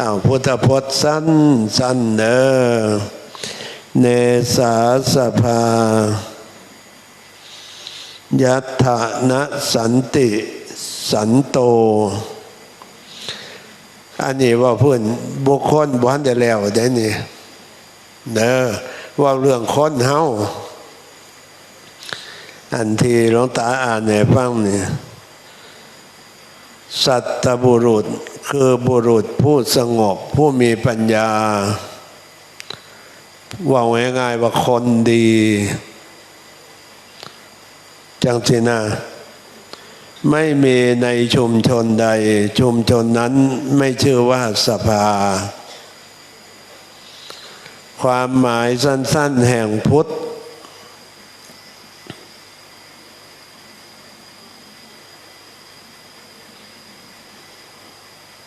อ้าวพุทธพจน์สั้นสั้นเนอเนสาสภายัตถนะสันติสันโต อันนี้ว่าเพื่อนบุคคลบ้านได้แล้วได้นี่เด้อว่าเรื่องคนเฮาอันที่หลวงตาอ่านในฟังเนี่ยสัตบุรุษ คือบุรุษผู้สงบผู้มีปัญญา ว่าง่ายๆว่าคนดี จังสินะไม่มีในชุมชนใด ชุมชนนั้นไม่ชื่อว่าสภา ความหมายสั้น ๆ แห่งพุทธ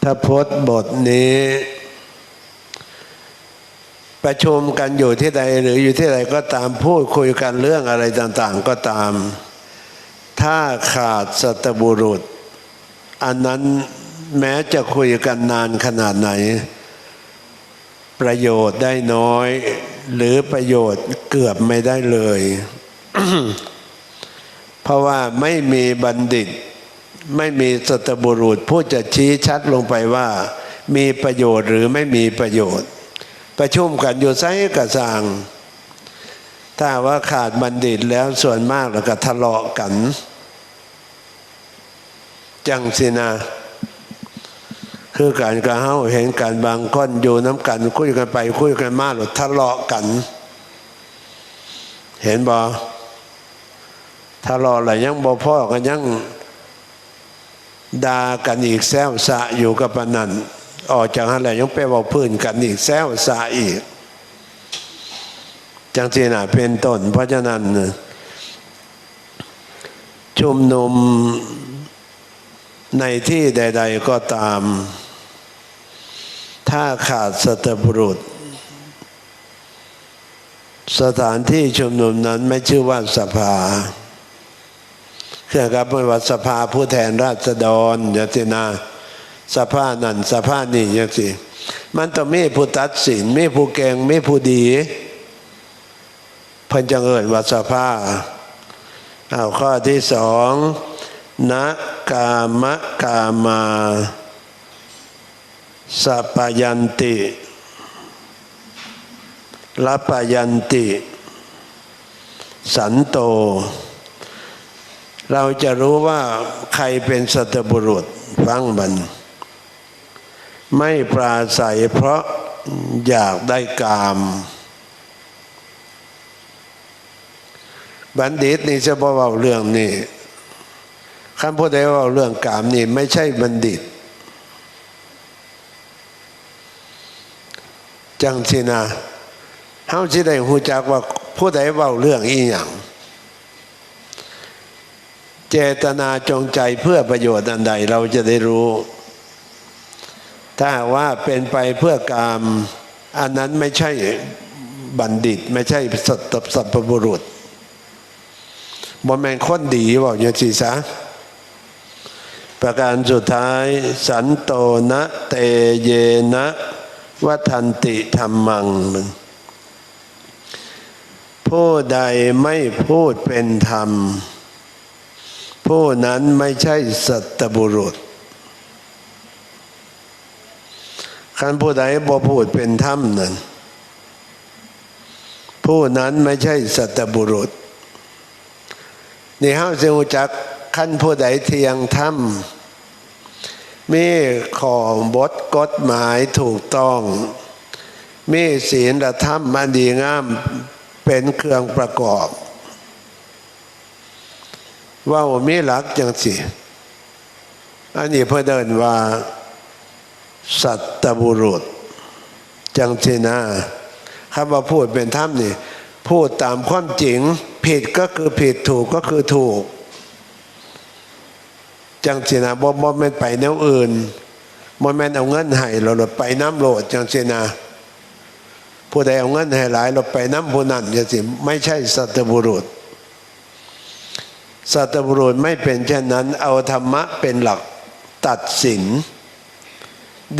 ถ้าพจน์บทนี้ ประชุมกันอยู่ที่ใดหรืออยู่ที่ใดก็ตามพูดคุยกันเรื่องอะไรต่าง ๆ ก็ตาม ถ้าขาดสัตบุรุษ อันนั้นแม้จะคุยกันนานขนาดไหน ประโยชน์ได้น้อย หรือประโยชน์เกือบไม่ได้เลย เพราะว่าไม่มีบัณฑิต ไม่มีสัตบุรุษผู้จะชี้ชัดลงไปว่า มีประโยชน์หรือไม่มีประโยชน์ ประชุมกันอยู่ไซกระสังถ้าว่าขาดบัณฑิตแล้วส่วนมากแล้วก็ทะเลาะกัน จังสินะ คือการกระเฮาเห็นการบางก้อนอยู่น้ำกัน คุยกันไป คุยกันมาหรือทะเลาะกัน เห็นบ่ทะเลาะอะไรยังบ่พ่อกันยัง ด่ากันอีกแซวสะอยู่กับปนันออกจากอะไรยังไปบอกพื้นกันอีกแซวสะอีก จังสีน่ะเป็นต้น เพราะฉะนั้น ชุมนุมในที่ใด ๆ ก็ตาม ถ้าขาดสัตบุรุษ สถานที่ชุมนุมนั้นไม่ชื่อว่าสภา คือครับไม่ว่าสภาผู้แทนราษฎรย่างสินะสภานั่นสภานี่อย่างสิมันต้องมีผู้ตัดสินมีผู้เก่งมีผู้ดีเพันจังเอิญว่าสภาเอาข้อที่สองนะกามะกามาสปายันติละปายันติ สันโต เราจะรู้ว่าใครเป็นสัตบุรุษฟังมัน ไม่ปราศัยเพราะอยากได้กาม บัณฑิตนี่จะบอกว่าเรื่องนี้คำพูดได้ว่าเรื่องกามนี่ไม่ใช่บัณฑิต จังสินะเฮาสิได้หูจักว่าผู้ใดเว้าเรื่องอีหยัง เจตนาจงใจเพื่อประโยชน์อันใดเราจะได้รู้ ถ้าว่าเป็นไปเพื่อกามอันนั้นไม่ใช่บัณฑิต ไม่ใช่สัตสัพบุรุษบ่แมนคนดีบอกอย่างสิซะประการสุดท้าย สันโตนะเตเยนะวัฒนติธรรมัง ผู้ใดไม่พูดเป็นธรรม ผู้นั้นไม่ใช่สัตบุรุษคันผู้ใดบ่พูดเป็นธรรมนั้น ผู้นั้นไม่ใช่สัตบุรุษ นี่ห้าเสียงจักขั้นผู้ใดเทียงธรรมมีขอบทกฎหมายถูกต้อง มีศีลธรรมมันดีงามเป็นเครื่องประกอบ ว่ามีหลักจังสิอันนี้เพื่อเดินว่า สัตบุรุษ จังสินะคำว่าพูดเป็นธรรมนี่พูดตามความจริง ผิดก็คือผิดถูกก็คือถูก จังสินะบ่บ่แม่นไปแนวอื่นบ่แม่นเอาเงินให้เราหลดไปน้ำโหลดจังสินะผู้ใดเอาเงินให้หลายเราไปน้ำผู้นั้นจังสิไม่ใช่สัตบุรุษ สัตบุรุษไม่เป็นเช่นนั้น เอาธรรมะเป็นหลักตัดสิน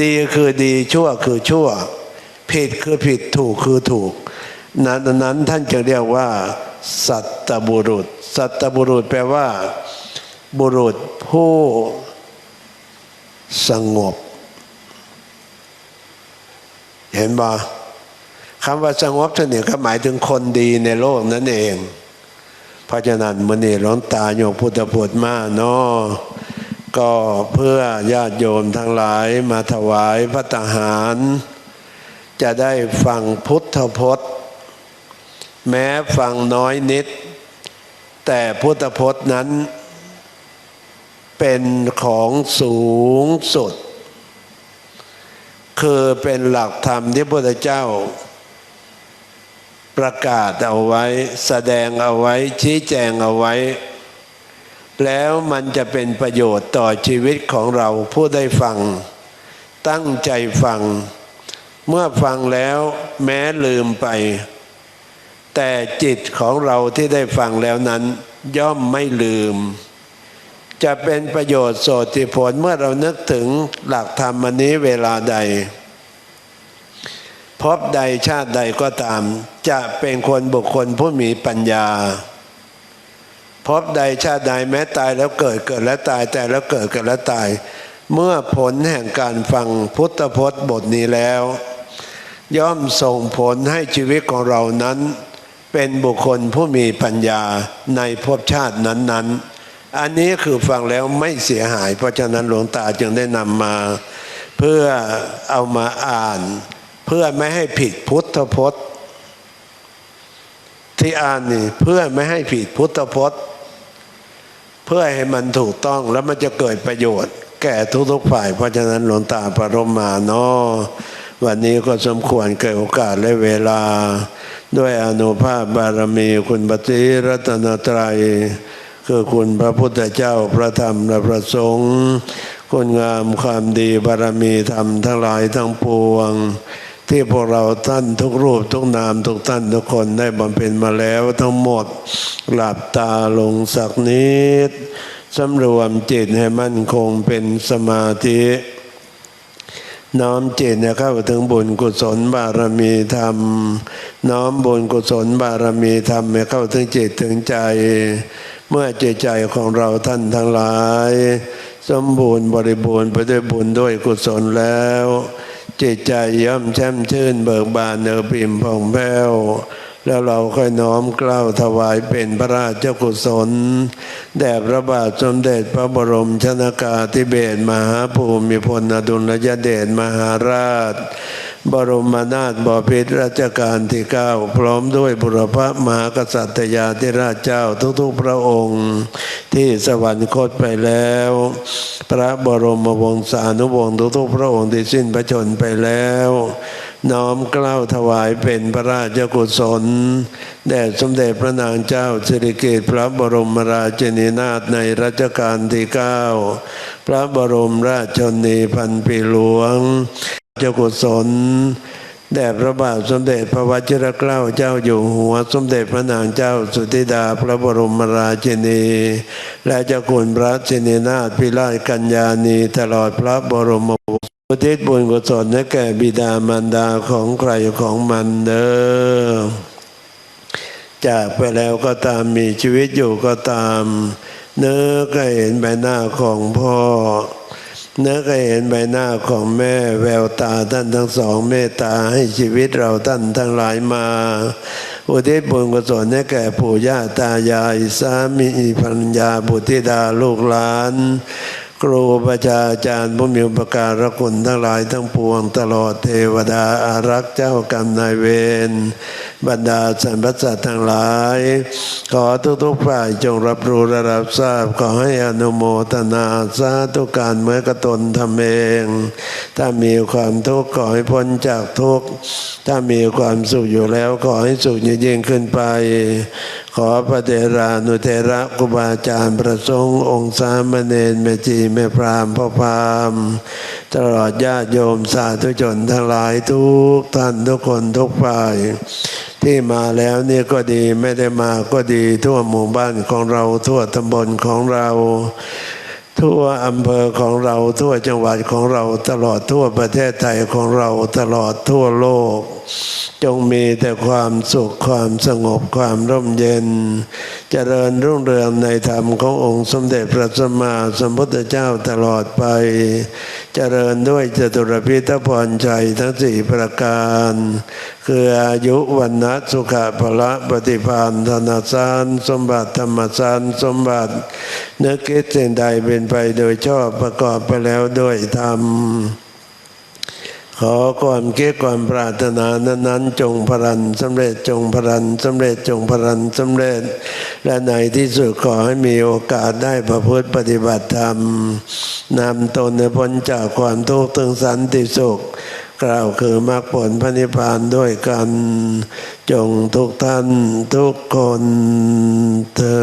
ดีคือดีชั่วคือชั่ว ผิดคือผิดถูกคือถูก นั้นนั้นท่านจะเรียกว่า สัตบุรุษ สัตบุรุษแปลว่า บุรุษผู้สงบ เห็นบ่คำว่าสงบเนี่ยก็หมายถึงคนดีในโลกนั่นเอง เพราะฉะนั้นมื่อนี้หลวงตาโยกพุทธพุทธมาเนาะก็เพื่อญาติโยมทั้งหลายมาถวายพระตหาร จะได้ฟังพุทธพจน์ แม้ฟังน้อยนิด แต่พุทธพจน์นั้น เป็นของสูงสุด คือเป็นหลักธรรมที่พระพุทธเจ้า ประกาศเอาไว้ แสดงเอาไว้ ชี้แจงเอาไว้ แล้วมันจะเป็นประโยชน์ต่อชีวิตของเราผู้ได้ฟัง ตั้งใจฟัง เมื่อฟังแล้วแม้ลืมไป แต่จิตของเราที่ได้ฟังแล้วนั้น ย่อมไม่ลืม จะเป็นประโยชน์โสติผลเมื่อเรานึกถึงหลักธรรมอันนี้เวลาใด พบใดชาติใดก็ตาม จะเป็นคนบุคคลผู้มีปัญญา พบใดชาติใดแม้ตายแล้วเกิดเกิดแล้วตายแต่แล้วเกิดเกิดแล้วตาย เมื่อผลแห่งการฟังพุทธพจน์บทนี้แล้ว ย่อมส่งผลให้ชีวิตของเรานั้น เป็นบุคคลผู้มีปัญญาในภพชาตินั้น ๆ อันนี้คือฟังแล้วไม่เสียหาย เพราะฉะนั้นหลวงตาจึงได้นำมา เพื่อเอามาอ่าน เพื่อไม่ให้ผิดพุทธพจน์ ที่อ่านนี่เพื่อไม่ให้ผิดพุทธพจน์ เพื่อให้มันถูกต้องแล้วมันจะเกิดประโยชน์ แก่ทุกๆฝ่าย เพราะฉะนั้นหลวงตาปรรมมาเนาะวันนี้ก็สมควรเกิดโอกาสและเวลา ด้วยอนุภาพบารมีคุณปฏิรัตนตรัยคือคุณพระพุทธเจ้าพระธรรมและพระสงฆ์คุณงามความดีบารมีธรรมทั้งหลายทั้งปวง ที่พวกเราท่านทุกรูปทุกนามทุกท่านทุกคนได้บำเพ็ญมาแล้วทั้งหมดหลับตาลงสักนิดสำรวมจิตให้มั่นคงเป็นสมาธิน้อมจิตเนี่ยเข้าถึงบุญกุศลบารมีธรรม น้อมบุญกุศลบารมีธรรมให้เข้าถึงจิตถึงใจ เมื่อใจใจของเราท่านทั้งหลาย สมบูรณ์บริบูรณ์ไปด้วยบุญด้วยกุศลแล้ว จิตใจย่อมแช่มชื่นเบิกบานเนอปิมผ่องแผ้วแล้วเราค่อยน้อมเกล้าวถวายเป็นพระราชกุศล แด่พระบาทสมเด็จพระบรมชนากาธิเบศรมหาภูมิพลอดุลยเดชมหาราช บรมนาถบพิตรรัชกาลที่เก้าพร้อมด้วยบุรพมหากษัตยาธิราชเจ้าทุกๆพระองค์ ที่สวรรคตไปแล้ว พระบรมวงศานุวงศ์ทุกๆพระองค์ที่สิ้นพระชนไปแล้ว น้อมเกล้าถวายเป็นพระราชกุศลแด่สมเด็จพระนางเจ้าสิริกิติ์พระบรมราชินีนาถในรัชกาลที่เก้าพระบรมราชชนีพันปีหลวง เจ้ากุศลแด่พระบาทสมเด็จพระวชิรเกล้าเจ้าอยู่หัวสมเด็จพระนางเจ้าสุธิดาพระบรมราชินี และเจ้าคุณพระชินีนาถพิราชกัญญาณีตลอดพระบรมวงศอุทิศบุญกุศลให้แก่บิดามารดาของใครของมันเด้อจากไปแล้วก็ตามมีชีวิตอยู่ก็ตาม เนื้อก็เห็นใบหน้าของพ่อ นื้อก็เห็นใบหน้าของแม่แววตาท่านทั้งสองเมตตาให้ชีวิตเราท่านทั้งหลายมา อุทิศบุญกุศลให้แก่ปู่ย่าตายายสามีภรรยาบุตรธิดาลูกหลาน ครูประชาจารย์ผู้มีอุปการะคุณทั้งหลายทั้งปวงตลอดเทวดาอารักษ์เจ้ากรรมนายเวรบรรดาสรรพสัตว์ทั้งหลาย ขอทุกๆฝ่ายจงรับรู้และรับทราบขอให้อนุโมทนาสาธุการเมื่อกระตนทำเอง ถ้ามีความทุกข์ขอให้พ้นจากทุกข์ถ้ามีความสุขอยู่แล้วขอให้สุขยิ่งขึ้นไป ขอพระเทรานุเทระครูบาอาจารย์ประสงค์องค์สามเณรแม่จีแม่พรามพ่อพรามตลอดญาติโยมสาธุชนทั้งหลายทุกท่านทุกคนทุกฝ่าย ที่มาแล้วนี่ก็ดีไม่ได้มาก็ดีทั่วหมู่บ้านของเราทั่วตำบลของเรา ทั่วอำเภอของเราทั่วจังหวัดของเราตลอดทั่วประเทศไทยของเราตลอดทั่วโลก จงมีแต่ความสุขความสงบความร่มเย็น เจริญรุ่งเรืองในธรรมขององค์สมเด็จพระสัมมาสัมพุทธเจ้าตลอดไป เจริญด้วยจตุรพิทพรชัยทั้งสี่ประการ คืออายุวันนะสุขะพละปฏิภาณธนาสารสมบัติธรรมสารสมบัติเนื้อคิดสิ่งใดเป็นไปโดยชอบประกอบไปแล้วด้วยธรรม ขอความคิดความปรารถนานั้นๆจงพรันสำเร็จจงพรันสำเร็จจงพรันสำเร็จ และในที่สุดขอให้มีโอกาสได้ประพฤติปฏิบัติธรรมนำตนให้พ้นจากความทุกข์ถึงสันติสุข กล่าวคือมรรคผลพระนิพพานด้วยกัน จงทุกท่านทุกคนเถิ